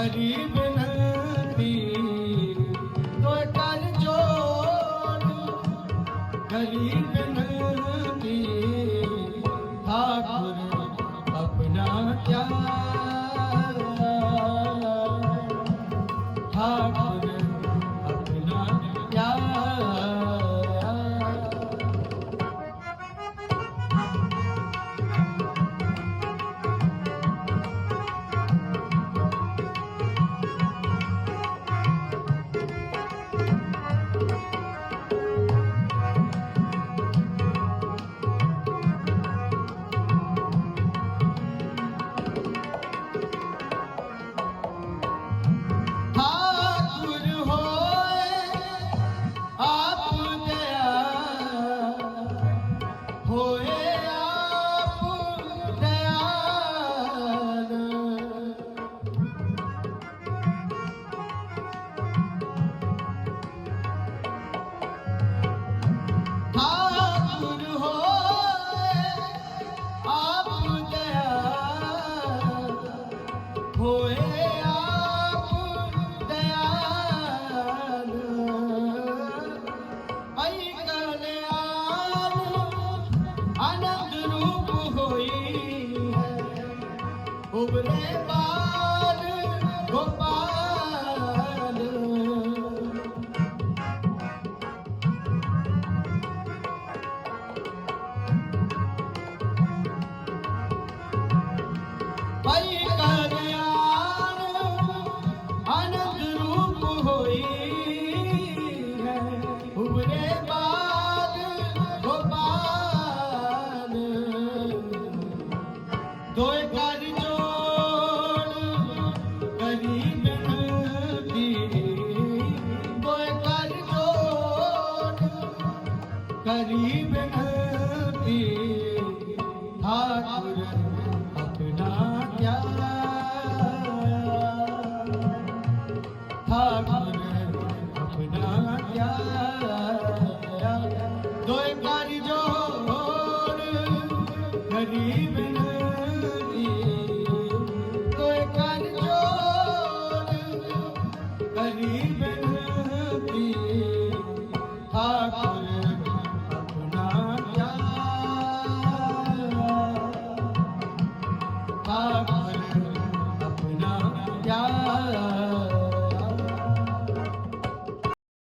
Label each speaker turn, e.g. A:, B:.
A: ग़रीब ग़रीब Oh, yeah. ਉਬਰੇ ਬਾਲ ਗੋਪਾਲ। ਭਾਈ ਕਾ ਕਰੀ ਬਿਨਤੀ ਠਾਕੁਰ ਆਪਣਾ ਪਿਆਰਾ। ਠਾਕੁਰ ਆਪਣਾ ਪਿਆਰਾ। ਦੋਇ ਕਾਰਜ ਹੋਰ ਗਰੀਬ